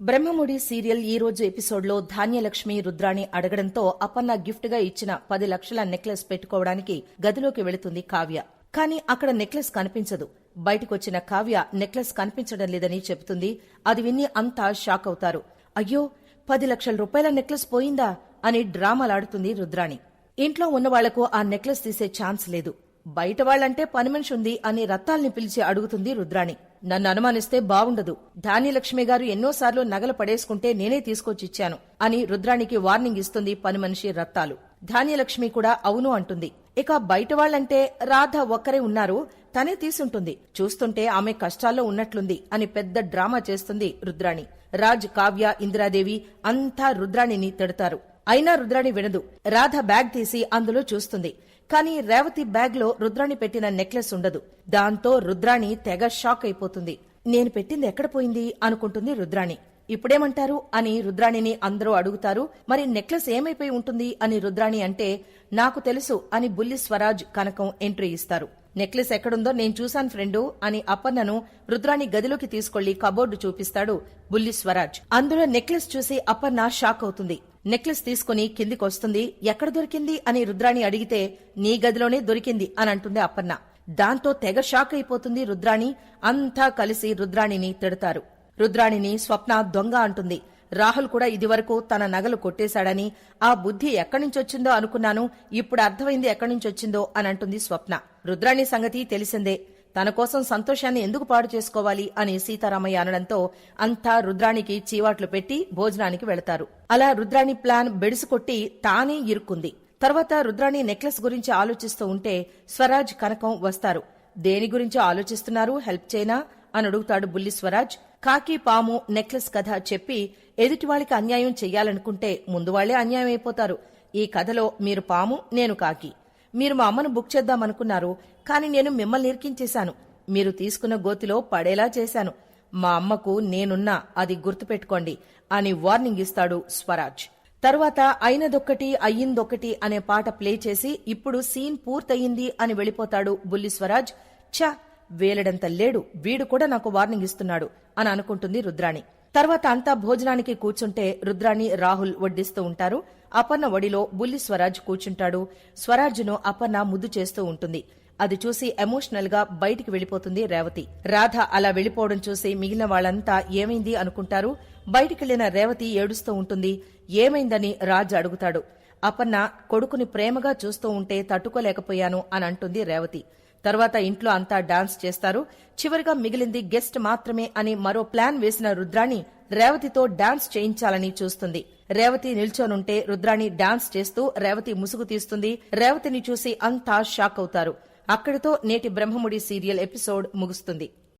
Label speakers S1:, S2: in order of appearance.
S1: Brahmamudi serial ఈ రోజు ఎపిసోడ్లో ధాన్యలక్ష్మి రుద్రాణి అడగడంతో అపన్న గిఫ్ట్గా ఇచ్చిన పది లక్షల నెక్లెస్ పెట్టుకోవడానికి గదిలోకి వెళుతుంది కావ్య. కానీ అక్కడ నెక్లెస్ కనిపించదు. బయటకొచ్చిన కావ్య నెక్లెస్ కనిపించడం లేదని చెబుతుంది. అది విని అంతా షాక్ అవుతారు. అయ్యో పది లక్షల రూపాయల నెక్లెస్ పోయిందా అని డ్రామాలాడుతుంది రుద్రాణి. ఇంట్లో ఉన్నవాళ్ళకు ఆ నెక్లెస్ తీసే ఛాన్స్ లేదు. బయట వాళ్ళంటే పని మనిషి ఉంది అని రత్తాల్ని పిలిచి అడుగుతుంది రుద్రాణి. నన్ను అనుమానిస్తే బావుండదు. ధాన్యలక్ష్మి గారు ఎన్నోసార్లు నగలు పడేసుకుంటే నేనే తీసుకొచ్చిచ్చాను అని రుద్రాణికి వార్నింగ్ ఇస్తుంది పని మనిషి రత్తాలు. ధాన్యలక్ష్మి కూడా అవును అంటుంది. ఇక బయట వాళ్ళంటే రాధ ఒక్కరే ఉన్నారు తనే తీసుంటుంది. చూస్తుంటే ఆమె కష్టాల్లో ఉన్నట్లుంది అని పెద్ద డ్రామా చేస్తుంది రుద్రాణి. రాజ్ కావ్య ఇందిరాదేవి అంతా రుద్రాణిని తిడతారు. అయినా రుద్రాణి వినదు. రాధ బ్యాగ్ తీసి అందులో చూస్తుంది. కానీ రేవతి బ్యాగ్లో రుద్రాణి పెట్టిన నెక్లెస్ ఉండదు. దాంతో రుద్రాణి తెగ షాక్ అయిపోతుంది. నేను పెట్టింది ఎక్కడ పోయింది? అనుకుంటుంది రుద్రాణి. ఇప్పుడేమంటారు? అని రుద్రాణిని అందరూ అడుగుతారు. మరి నెక్లెస్ ఏమైపోయి ఉంటుంది? అని రుద్రాణి అంటే నాకు తెలుసు అని బుల్లి స్వరాజ్ కనకం ఎంట్రీ ఇస్తారు. నెక్లెస్ ఎక్కడుందో నేను చూశాను ఫ్రెండు అని అప్పన్నను రుద్రాణి గదిలోకి తీసుకెళ్ళి కబోర్డు చూపిస్తాడు బుల్లి స్వరాజ్. అందులో నెక్లెస్ చూసి అప్పన్న షాక్ అవుతుంది. నెక్లెస్ తీసుకుని కిందికొస్తుంది. ఎక్కడ దొరికింది? అని రుద్రాణి అడిగితే నీ గదిలోనే దొరికింది అని అంటుంది అప్పన్న దాంతో తెగ షాక్ అయిపోతుంది రుద్రాణి. అంతా కలిసి రుద్రాణిని తిడతారు. రుద్రాణిని స్వప్న దొంగ అంటుంది. రాహుల్ కూడా ఇదివరకు తన నగలు కొట్టేశాడని ఆ బుద్ధి ఎక్కడినుంచొచ్చిందో అనుకున్నాను. ఇప్పుడు అర్థమైంది ఎక్కడి నుంచొచ్చిందో అని అంటుంది స్వప్న. రుద్రాణి సంగతి తెలిసిందే. తన కోసం సంతోషాన్ని ఎందుకు పాడు చేసుకోవాలి అని సీతారామయ్య అనడంతో అంతా రుద్రాణికి చీవాట్లు పెట్టి భోజనానికి వెళతారు. అలా రుద్రాణి ప్లాన్ బెడిసికొట్టి తానే ఇరుక్కుంది. తర్వాత రుద్రాణి నెక్లెస్ గురించి ఆలోచిస్తూ ఉంటే స్వరాజ్ కనకం వస్తారు. దేని గురించి ఆలోచిస్తున్నారు? హెల్ప్ చేయనా? అని అడుగుతాడు బుల్లి స్వరాజ్. కాకి పాము నెక్లెస్ కథ చెప్పి ఎదుటివాళ్ళకి అన్యాయం చెయ్యాలనుకుంటే ముందువాళ్ళే అన్యాయం అయిపోతారు ఈ కథలో మీరు పాము నేను కాకి. మీరు మా అమ్మను బుక్ చేద్దామనుకున్నారు. కానీ నేను మిమ్మల్ని ఇరికించేశాను. మీరు తీసుకున్న గోతిలో పడేలా చేశాను. మా అమ్మకు నేనున్నా అది గుర్తుపెట్టుకోండి అని వార్నింగ్ ఇస్తాడు స్వరాజ్. తర్వాత అయినదొక్కటి అయ్యిందొక్కటి అనే పాట ప్లే చేసి ఇప్పుడు సీన్ పూర్తయింది అని వెళ్ళిపోతాడు బుల్లి స్వరాజ్. ఛ! వేలడంత లేడు. వీడు కూడా నాకు వార్నింగ్ ఇస్తున్నాడు అని అనుకుంటుంది రుద్రాణి. తర్వాత అంతా భోజనానికి కూర్చుంటే రుద్రాణి రాహుల్ వడ్డిస్తూ ఉంటారు. అపర్ణ ఒడిలో బుల్లి స్వరాజ్ కూర్చుంటాడు. స్వరాజ్ను అపర్ణ ముద్దు చేస్తూ ఉంటుంది. అది చూసి ఎమోషనల్గా బయటికి వెళ్ళిపోతుంది రేవతి. రాధ అలా వెళ్ళిపోవడం చూసి మిగిలిన వాళ్ళంతా ఏమైంది అనుకుంటారు? బయటికెళ్ళిన రేవతి ఏడుస్తూ ఉంటుంది. ఏమైందని రాజ్ అడుగుతాడు. అపర్ణ కొడుకుని ప్రేమగా చూస్తూ ఉంటే తట్టుకోలేకపోయాను అని అంటుంది రేవతి. తర్వాత ఇంట్లో అంతా డాన్స్ చేస్తారు. చివరిగా మిగిలింది గెస్ట్ మాత్రమే అని మరో ప్లాన్ వేసిన రుద్రాణి రేవతితో డాన్స్ చేయించాలని చూస్తుంది. రేవతి నిల్చోనుంటే రుద్రాణి డాన్స్ చేస్తూ రేవతి ముసుగు తీస్తుంది. రేవతిని చూసి అంతా షాక్ అవుతారు. అక్కడితో నేటి బ్రహ్మముడి సీరియల్ ఎపిసోడ్ ముగుస్తుంది.